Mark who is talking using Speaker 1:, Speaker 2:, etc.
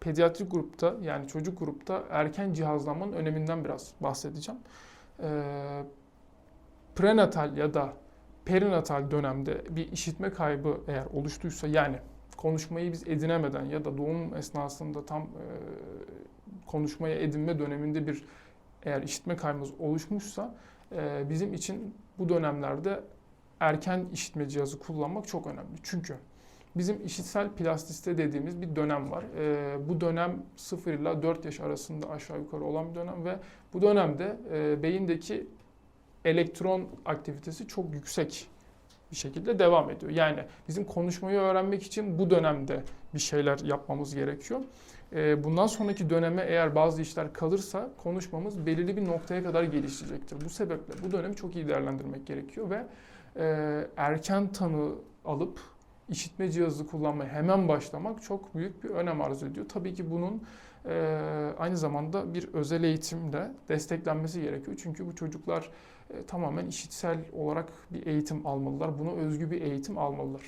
Speaker 1: pediatrik grupta yani çocuk grupta erken cihazlanmanın öneminden biraz bahsedeceğim. Ee, prenatal ya da perinatal dönemde bir işitme kaybı eğer oluştuysa yani konuşmayı biz edinemeden ya da doğum esnasında tam e, konuşmaya edinme döneminde bir eğer işitme kaybımız oluşmuşsa e, bizim için bu dönemlerde erken işitme cihazı kullanmak çok önemli. Çünkü bizim işitsel plastisite dediğimiz bir dönem var. E, bu dönem 0 ile 4 yaş arasında aşağı yukarı olan bir dönem ve bu dönemde e, beyindeki elektron aktivitesi çok yüksek bir şekilde devam ediyor. Yani bizim konuşmayı öğrenmek için bu dönemde bir şeyler yapmamız gerekiyor. Ee, Bundan sonraki döneme eğer bazı işler kalırsa konuşmamız belirli bir noktaya kadar gelişecektir. Bu sebeple bu dönemi çok iyi değerlendirmek gerekiyor ve e, erken tanı alıp işitme cihazı kullanmaya hemen başlamak çok büyük bir önem arz ediyor. Tabii ki bunun e, aynı zamanda bir özel eğitimle desteklenmesi gerekiyor. Çünkü bu çocuklar e, tamamen işitsel olarak bir eğitim almalılar. Buna özgü bir eğitim almalılar.